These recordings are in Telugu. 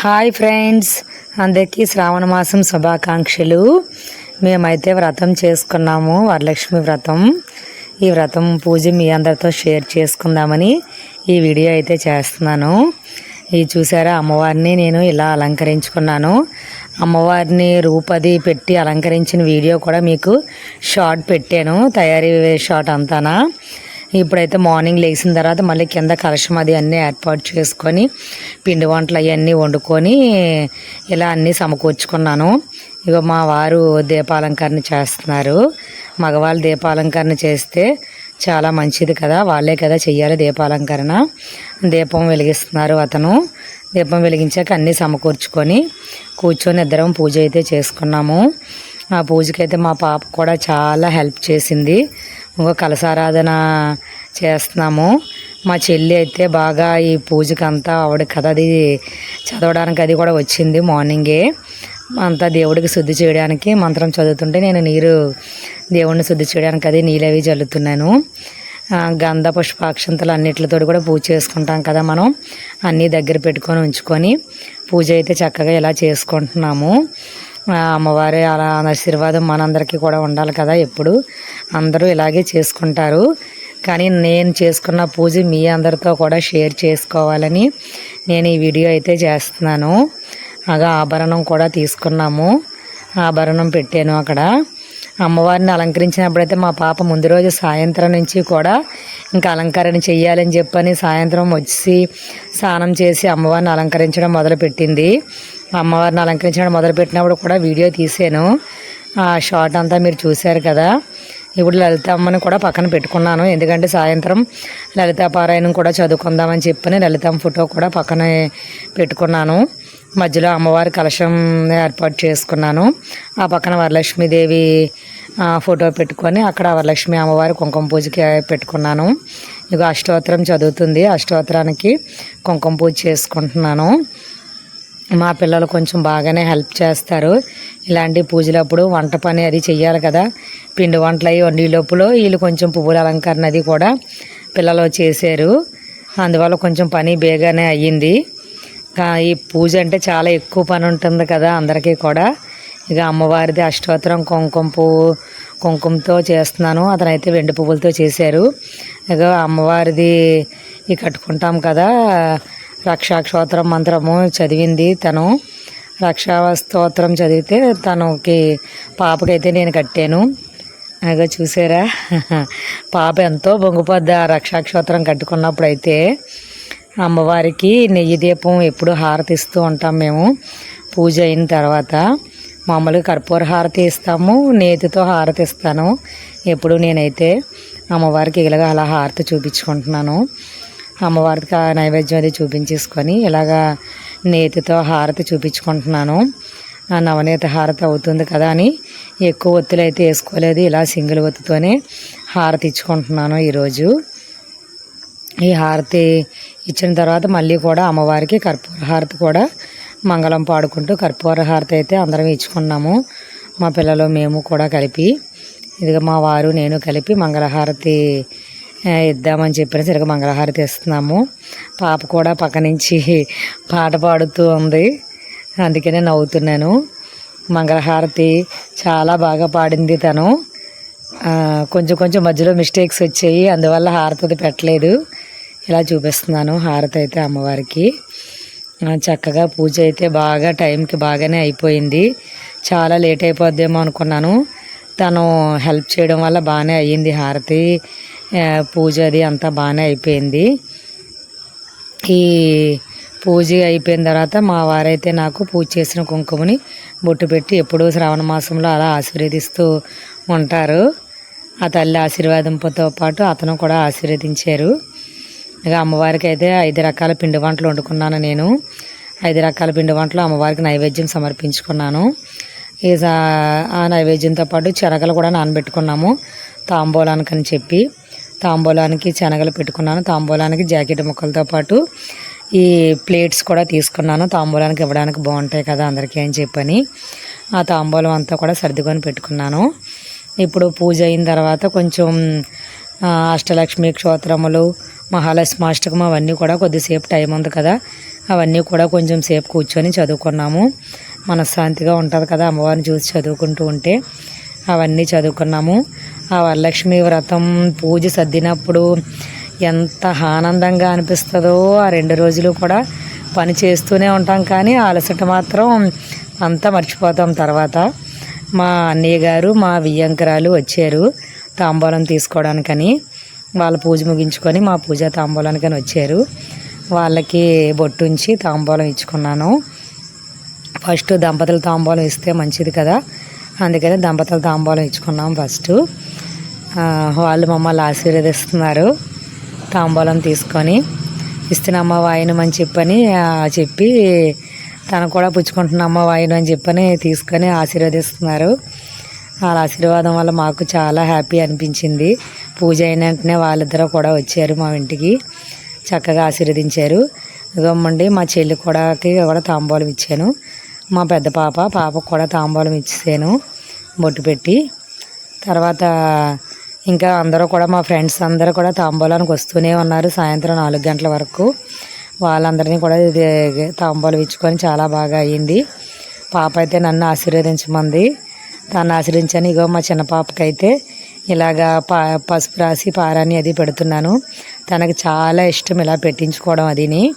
హాయ్ ఫ్రెండ్స్ అందరికీ శ్రావణ మాసం శుభాకాంక్షలు. మేమైతే వ్రతం చేసుకున్నాము వరలక్ష్మి వ్రతం. ఈ వ్రతం పూజ మీ అందరితో షేర్ చేసుకుందామని ఈ వీడియో అయితే చేస్తున్నాను. ఇది చూసారా అమ్మవారిని నేను ఇలా అలంకరించుకున్నాను. అమ్మవారిని రూపది పెట్టి అలంకరించిన వీడియో కూడా మీకు షార్ట్ పెట్టాను తయారీ షార్ట్ అంతానా. ఇప్పుడైతే మార్నింగ్ లేచిన తర్వాత మళ్ళీ కింద కలశం అది అన్నీ ఏర్పాటు చేసుకొని పిండి వంటలు అవన్నీ వండుకొని ఇలా అన్నీ సమకూర్చుకున్నాను. ఇక మా వారు దీపాలంకరణ చేస్తున్నారు. మగవాళ్ళు దీపాలంకరణ చేస్తే చాలా మంచిది కదా వాళ్ళే కదా చెయ్యాలి దీపాలంకరణ. దీపం వెలిగిస్తున్నారు అతను. దీపం వెలిగించాక అన్నీ సమకూర్చుకొని కూర్చొని ఇద్దరం పూజ అయితే చేసుకున్నాము. ఆ పూజకైతే మా పాప కూడా చాలా హెల్ప్ చేసింది. ఇంకో కలసారాధన చేస్తున్నాము. మా చెల్లి అయితే బాగా ఈ పూజకి అంతా ఆవిడ కథ అది చదవడానికి అది కూడా వచ్చింది మార్నింగే. అంతా దేవుడికి శుద్ధి చేయడానికి మంత్రం చదువుతుంటే నేను నీరు దేవుడిని శుద్ధి చేయడానికి అది నీళ్ళు అవి చల్లుతున్నాను గంధ పుష్పాక్షంతలు అన్నిటితో కూడా పూజ చేసుకుంటాం కదా మనం. అన్నీ దగ్గర పెట్టుకొని ఉంచుకొని పూజ అయితే చక్కగా ఇలా చేసుకుంటున్నాము. అమ్మవారి అలా ఆశీర్వాదం మనందరికీ కూడా ఉండాలి కదా ఎప్పుడు. అందరూ ఇలాగే చేసుకుంటారు. కానీ నేను చేసుకున్న పూజ మీ అందరితో కూడా షేర్ చేసుకోవాలని నేను ఈ వీడియో అయితే చేస్తున్నాను. అగా ఆభరణం కూడా తీసుకున్నాము. ఆభరణం పెట్టాను అక్కడ. అమ్మవారిని అలంకరించినప్పుడైతే మా పాప ముందు రోజు సాయంత్రం నుంచి కూడా ఇంకా అలంకరణ చెయ్యాలని చెప్పని సాయంత్రం వచ్చి స్నానం చేసి అమ్మవారిని అలంకరించడం మొదలుపెట్టింది. అమ్మవారిని అలంకరించడం మొదలుపెట్టినప్పుడు కూడా వీడియో తీసాను. ఆ షార్ట్ అంతా మీరు చూశారు కదా. ఇప్పుడు లలితమ్మని కూడా పక్కన పెట్టుకున్నాను. ఎందుకంటే సాయంత్రం లలితా పారాయణం కూడా చదువుకుందామని చెప్పని లలితమ్మ ఫోటో కూడా పక్కన పెట్టుకున్నాను. మధ్యలో అమ్మవారి కలశం ఏర్పాటు చేసుకున్నాను. ఆ పక్కన వరలక్ష్మీదేవి ఫోటో పెట్టుకొని అక్కడ వరలక్ష్మి అమ్మవారి కుంకుమ పూజకి పెట్టుకున్నాను. ఇక అష్టోత్తరం చదువుతుంది. అష్టోత్తరానికి కుంకుమ పూజ చేసుకుంటున్నాను. మా పిల్లలు కొంచెం బాగానే హెల్ప్ చేస్తారు. ఇలాంటి పూజలప్పుడు వంట పని అది చెయ్యాలి కదా. పిండి వంటలు అవి వండి లోపల వీళ్ళు కొంచెం పువ్వుల అలంకరణ అది కూడా పిల్లలు చేశారు. అందువల్ల కొంచెం పని బేగానే అయ్యింది. ఈ పూజ అంటే చాలా ఎక్కువ పని ఉంటుంది కదా అందరికీ కూడా. ఇక అమ్మవారిది అష్టోత్తరం కుంకుమ పువ్వు కుంకుమతో చేస్తున్నాను. అతనైతే వెండి పువ్వులతో చేశారు. ఇక అమ్మవారిది ఈ కట్టుకుంటాం కదా. రక్షాక్షోత్రం మంత్రము చదివింది తను. రక్షాస్తోత్రం చదివితే తనకి పాపకైతే నేను కట్టాను. అగా చూసారా? పాప ఎంతో బొంగుపద్ద రక్షాక్షోత్రం కట్టుకున్నప్పుడు అయితే అమ్మవారికి నెయ్యి దీపం ఎప్పుడు హారతి ఇస్తూ ఉంటాం మేము. పూజ అయిన తర్వాత మామూలుగా కర్పూర హారతి ఇస్తాము నేతితో హారతి ఇస్తాను. ఎప్పుడు నేనైతే అమ్మవారికి ఇలాగ అలా హారతి చూపించుకుంటున్నాను. అమ్మవారికి ఆ నైవేద్యం అది చూపించేసుకొని ఇలాగా నేతితో హారతి చూపించుకుంటున్నాను. ఆ నవనీత హారతి అవుతుంది కదా అని ఎక్కువ ఒత్తులు అయితే వేసుకోలేదు. ఇలా సింగిల్ ఒత్తుతోనే హారతి ఇచ్చుకుంటున్నాను ఈరోజు. ఈ హారతి ఇచ్చిన తర్వాత మళ్ళీ కూడా అమ్మవారికి కర్పూర హారతి కూడా మంగళం పాడుకుంటూ కర్పూర హారతి అయితే అందరం ఇచ్చుకున్నాము. మా పిల్లలు మేము కూడా కలిపి ఇదిగో మా వారు నేను కలిపి మంగళహారతి ఇద్దామని చెప్పిన సరిగ్గా మంగళహారతి ఇస్తున్నాము పాప కూడా పక్క నుంచి పాట పాడుతూ ఉంది. అందుకనే నవ్వుతున్నాను. మంగళహారతి చాలా బాగా పాడింది తను. కొంచెం కొంచెం మధ్యలో మిస్టేక్స్ వచ్చాయి. అందువల్ల హారతి అది పెట్టలేదు. ఇలా చూపిస్తున్నాను హారతి అయితే అమ్మవారికి. చక్కగా పూజ అయితే బాగా టైంకి బాగానే అయిపోయింది. చాలా లేట్ అయిపోద్దేమో అనుకున్నాను. తను హెల్ప్ చేయడం వల్ల బాగానే అయ్యింది హారతి. పూజ అది అంతా బాగానే అయిపోయింది. ఈ పూజ అయిపోయిన తర్వాత మా వారైతే నాకు పూజ చేసిన కుంకుమని బొట్టు పెట్టి ఎప్పుడూ శ్రావణ మాసంలో అలా ఆశీర్వదిస్తూ ఉంటారు. ఆ తల్లి ఆశీర్వాదంతో పాటు అతను కూడా ఆశీర్వదించారు. ఇక అమ్మవారికి అయితే ఐదు రకాల పిండి వంటలు వండుకున్నాను నేను. ఐదు రకాల పిండి వంటలు అమ్మవారికి నైవేద్యం సమర్పించుకున్నాను. ఈ ఆ నైవేద్యంతో పాటు చెరగలు కూడా నానబెట్టుకున్నాము. తాంబూలానికని చెప్పి. తాంబూలానికి శనగలు పెట్టుకున్నాను. తాంబూలానికి జాకెట్ ముక్కలతో పాటు ఈ ప్లేట్స్ కూడా తీసుకున్నాను. తాంబూలానికి ఇవ్వడానికి బాగుంటాయి కదా అందరికీ అని చెప్పని ఆ తాంబూలం అంతా కూడా సర్దుకొని పెట్టుకున్నాను. ఇప్పుడు పూజ అయిన తర్వాత కొంచెం అష్టలక్ష్మి క్షోత్రములు మహాలక్ష్మాష్టకం అవన్నీ కూడా కొద్దిసేపు టైం ఉంది కదా. అవన్నీ కూడా కొంచెం సేపు కూర్చొని చదువుకున్నాము. మనశ్శాంతిగా ఉంటుంది కదా అమ్మవారిని చూసి చదువుకుంటూ ఉంటే అవన్నీ చదువుకున్నాము. ఆ వరలక్ష్మి వ్రతం పూజ సర్దినప్పుడు ఎంత ఆనందంగా అనిపిస్తుందో ఆ రెండు రోజులు కూడా పని చేస్తూనే ఉంటాం. కానీ అలసట మాత్రం అంతా మర్చిపోతాం. తర్వాత మా అన్నయ్య గారు మా వియ్యంకరాలు వచ్చారు తాంబూలం తీసుకోవడానికని. వాళ్ళ పూజ ముగించుకొని మా పూజ తాంబూలానికని వచ్చారు. వాళ్ళకి బొట్టుంచి తాంబూలం ఇచ్చుకున్నాను. ఫస్ట్ దంపతుల తాంబూలం ఇస్తే మంచిది కదా. అందుకని దంపతుల తాంబూలం ఇచ్చుకున్నాం ఫస్ట్. వాళ్ళు మమ్మల్ని ఆశీర్వదిస్తున్నారు. తాంబూలం తీసుకొని ఇస్తున్నమ్మ అని చెప్పని చెప్పి తను కూడా పుచ్చుకుంటున్నమ్మ వాయినం అని చెప్పని తీసుకొని ఆశీర్వదిస్తున్నారు. వాళ్ళ ఆశీర్వాదం వల్ల మాకు చాలా హ్యాపీ అనిపించింది. పూజ అయిన వెంటనే వాళ్ళిద్దరూ కూడా వచ్చారు మా ఇంటికి. చక్కగా ఆశీర్వదించారు. ఇవ్వమండి మా చెల్లి కూడాకి కూడా తాంబూలం ఇచ్చాను. మా పెద్ద పాప పాపకు కూడా తాంబూలం ఇచ్చాను బొట్టు పెట్టి. తర్వాత ఇంకా అందరూ కూడా మా ఫ్రెండ్స్ అందరూ కూడా తాంబూలానికి వస్తూనే ఉన్నారు సాయంత్రం నాలుగు గంటల వరకు. వాళ్ళందరినీ కూడా ఇది తాంబూలం ఇచ్చుకొని చాలా బాగా అయ్యింది. పాప అయితే నన్ను ఆశీర్వదించమంది. తను ఆశ్రయించాను ఇగో మా చిన్న పాపకైతే ఇలాగా పా పసుపు రాసి పారాని అది పెడుతున్నాను. తనకి చాలా ఇష్టం ఇలా పెట్టించుకోవడం అదిని.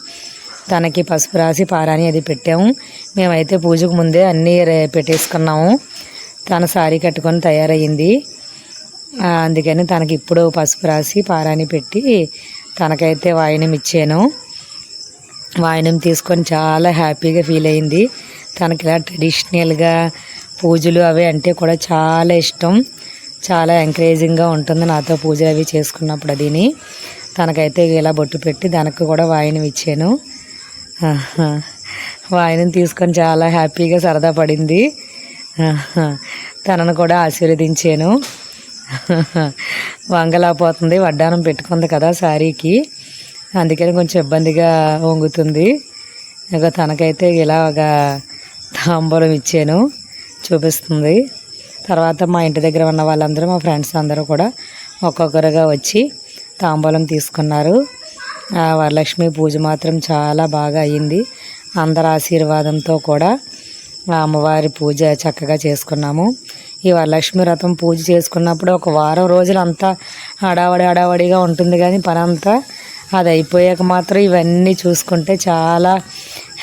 తనకి పసుపు రాసి పారాని అది పెట్టాము. మేమైతే పూజకు ముందే అన్నీ రే- పెట్టేసుకున్నాము. తన సారీ కట్టుకొని తయారయ్యింది. అందుకని తనకి ఇప్పుడు పసుపు రాసి పారాని పెట్టి తనకైతే వాయినం ఇచ్చాను. వాయినం తీసుకొని చాలా హ్యాపీగా ఫీల్ అయింది. తనకి ఇలా ట్రెడిషనల్గా పూజలు అవి అంటే కూడా చాలా ఇష్టం. చాలా ఎంకరేజింగ్గా ఉంటుంది నాతో పూజలు అవి చేసుకున్నప్పుడు అదిని. తనకైతే ఇలా బొట్టు పెట్టి దానికి కూడా వాయినం ఇచ్చాను. వాయినం తీసుకొని చాలా హ్యాపీగా సరదా పడింది. తనను కూడా ఆశీర్వదించాను. వంగలాపోతుంది వడ్డానం పెట్టుకుంది కదా శారీకి. అందుకని కొంచెం ఇబ్బందిగా వంగుతుంది. ఇక తనకైతే ఇలా ఒక తాంబూలం ఇచ్చాను చూపిస్తుంది. తర్వాత మా ఇంటి దగ్గర ఉన్న వాళ్ళందరూ మా ఫ్రెండ్స్ అందరూ కూడా ఒక్కొక్కరుగా వచ్చి తాంబూలం తీసుకున్నారు. వరలక్ష్మి పూజ మాత్రం చాలా బాగా అయ్యింది అందరి ఆశీర్వాదంతో కూడా అమ్మవారి పూజ చక్కగా చేసుకున్నాము. ఈ వరలక్ష్మి వ్రతం పూజ చేసుకున్నప్పుడు ఒక వారం రోజులు అంతా హడావడి హడావడిగా ఉంటుంది కానీ పని అంతా అది అయిపోయాక మాత్రం ఇవన్నీ చూసుకుంటే చాలా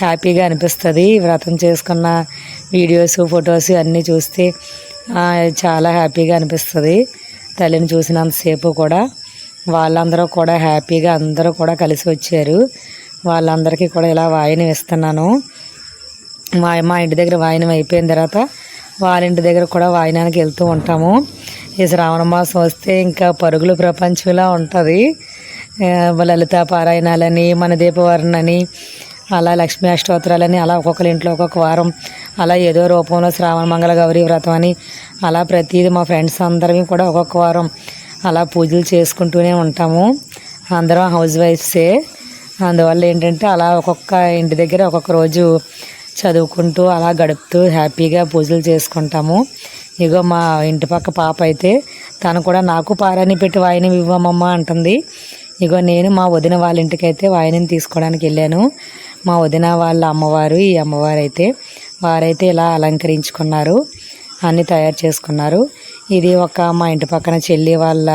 హ్యాపీగా అనిపిస్తుంది. వ్రతం చేసుకున్న వీడియోస్ ఫొటోస్ అన్నీ చూస్తే చాలా హ్యాపీగా అనిపిస్తుంది. తల్లిని చూసినంతసేపు కూడా వాళ్ళందరూ కూడా హ్యాపీగా అందరూ కూడా కలిసి వచ్చారు. వాళ్ళందరికీ కూడా ఇలా వాయినం ఇస్తున్నాను. మా మా ఇంటి దగ్గర వాయినం అయిపోయిన తర్వాత వాళ్ళ ఇంటి దగ్గర కూడా వాయినానికి వెళ్తూ ఉంటాము. ఈ శ్రావణ మాసం వస్తే ఇంకా పరుగుల ప్రపంచంలా ఉంటుంది. లలిత పారాయణాలని మన దీపవర్ణని అలా లక్ష్మీ అష్టోత్తరాలని అలా ఒక్కొక్కరి ఇంట్లో ఒక్కొక్క వారం అలా ఏదో రూపంలో శ్రావణ మంగళ గౌరీ వ్రతం అని అలా ప్రతిదీ మా ఫ్రెండ్స్ అందరం కూడా ఒక్కొక్క వారం అలా పూజలు చేసుకుంటూనే ఉంటాము. అందరం హౌస్ వైఫ్సే. అందువల్ల ఏంటంటే అలా ఒక్కొక్క ఇంటి దగ్గర ఒక్కొక్క రోజు చదువుకుంటూ అలా గడుపుతూ హ్యాపీగా పూజలు చేసుకుంటాము. ఇగో మా ఇంటి పక్క పాప అయితే తను కూడా నాకు పారాని పెట్టి వాయిని ఇవ్వమమ్మ అంటుంది. ఇగో నేను మా వదిన వాళ్ళ ఇంటికి అయితే తీసుకోవడానికి వెళ్ళాను. మా వదిన వాళ్ళ అమ్మవారు ఈ అమ్మవారు అయితే వారైతే ఇలా అలంకరించుకున్నారు అన్నీ తయారు చేసుకున్నారు. ఇది ఒక మా ఇంటి పక్కన చెల్లి వాళ్ళ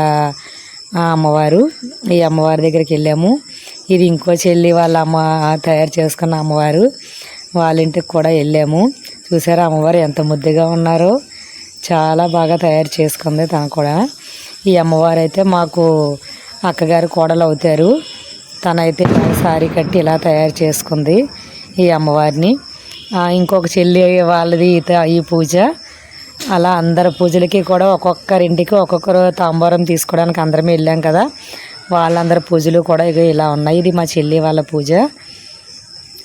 అమ్మవారు ఈ అమ్మవారి దగ్గరికి వెళ్ళాము. ఇది ఇంకో చెల్లి వాళ్ళ అమ్మ తయారు చేసుకున్న అమ్మవారు. వాళ్ళ ఇంటికి కూడా వెళ్ళాము. చూసారా అమ్మవారు ఎంత ముద్దుగా ఉన్నారో. చాలా బాగా తయారు చేసుకుంది తను కూడా. ఈ అమ్మవారు అయితే మాకు అక్కగారు కోడలు అవుతారు. తనైతే సారీ కట్టి ఇలా తయారు చేసుకుంది ఈ అమ్మవారిని. ఇంకొక చెల్లి వాళ్ళది ఈత- ఈ పూజ. అలా అందరి పూజలకి కూడా ఒక్కొక్కరింటికి ఒక్కొక్కరు తాంబూరం తీసుకోవడానికి అందరం వెళ్ళాం కదా. వాళ్ళందరి పూజలు కూడా ఇక ఇలా ఉన్నాయి. ఇది మా చెల్లి వాళ్ళ పూజ.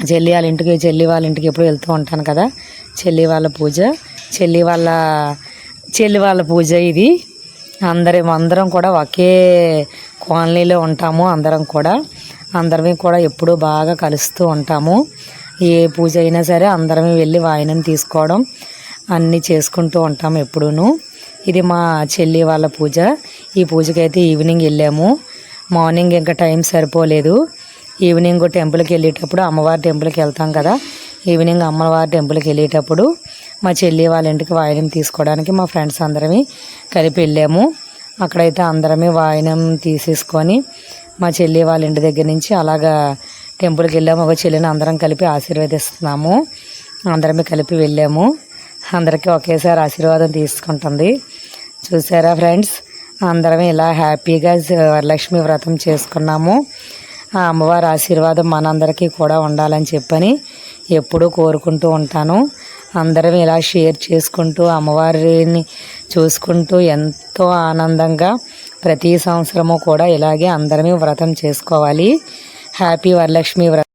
చెల్లి వాళ్ళ ఇంటికి చెల్లి వాళ్ళ ఇంటికి ఎప్పుడు వెళ్తూ ఉంటాను కదా. చెల్లి వాళ్ళ పూజ చెల్లి వాళ్ళ చెల్లి వాళ్ళ పూజ ఇది. అందరం అందరం కూడా ఒకే కాలనీలో ఉంటాము అందరం కూడా. అందరం కూడా ఎప్పుడూ బాగా కలుస్తూ ఉంటాము. ఏ పూజ అయినా సరే అందరం వెళ్ళి వాయినం తీసుకోవడం అన్నీ చేసుకుంటూ ఉంటాము ఎప్పుడూను. ఇది మా చెల్లి వాళ్ళ పూజ. ఈ పూజకైతే ఈవినింగ్ వెళ్ళాము. మార్నింగ్ ఇంకా టైం సరిపోలేదు. ఈవినింగ్ టెంపుల్కి వెళ్ళేటప్పుడు అమ్మవారి టెంపుల్కి వెళ్తాం కదా. ఈవినింగ్ అమ్మవారి టెంపుల్కి వెళ్ళేటప్పుడు మా చెల్లి వాళ్ళ ఇంటికి వాయినం తీసుకోవడానికి మా ఫ్రెండ్స్ అందరమే కలిపి వెళ్ళాము. అక్కడైతే అందరమే వాయినం తీసేసుకొని మా చెల్లి వాళ్ళ ఇంటి దగ్గర నుంచి అలాగా టెంపుల్కి వెళ్ళాము. ఒక చెల్లిని అందరం కలిపి ఆశీర్వదిస్తున్నాము. అందరమే కలిపి వెళ్ళాము. అందరికీ ఒకేసారి ఆశీర్వాదం తీసుకుంటుంది. చూసారా ఫ్రెండ్స్? అందరం ఇలా హ్యాపీగా వరలక్ష్మి వ్రతం చేసుకున్నాము. ఆ అమ్మవారి ఆశీర్వాదం మనందరికీ కూడా ఉండాలని చెప్పని ఎప్పుడూ కోరుకుంటూ ఉంటాను. అందరం ఇలా షేర్ చేసుకుంటూ అమ్మవారిని చూసుకుంటూ ఎంతో ఆనందంగా ప్రతి సంవత్సరము కూడా ఇలాగే అందరమే వ్రతం చేసుకోవాలి. హ్యాపీ వరలక్ష్మి వ్రతం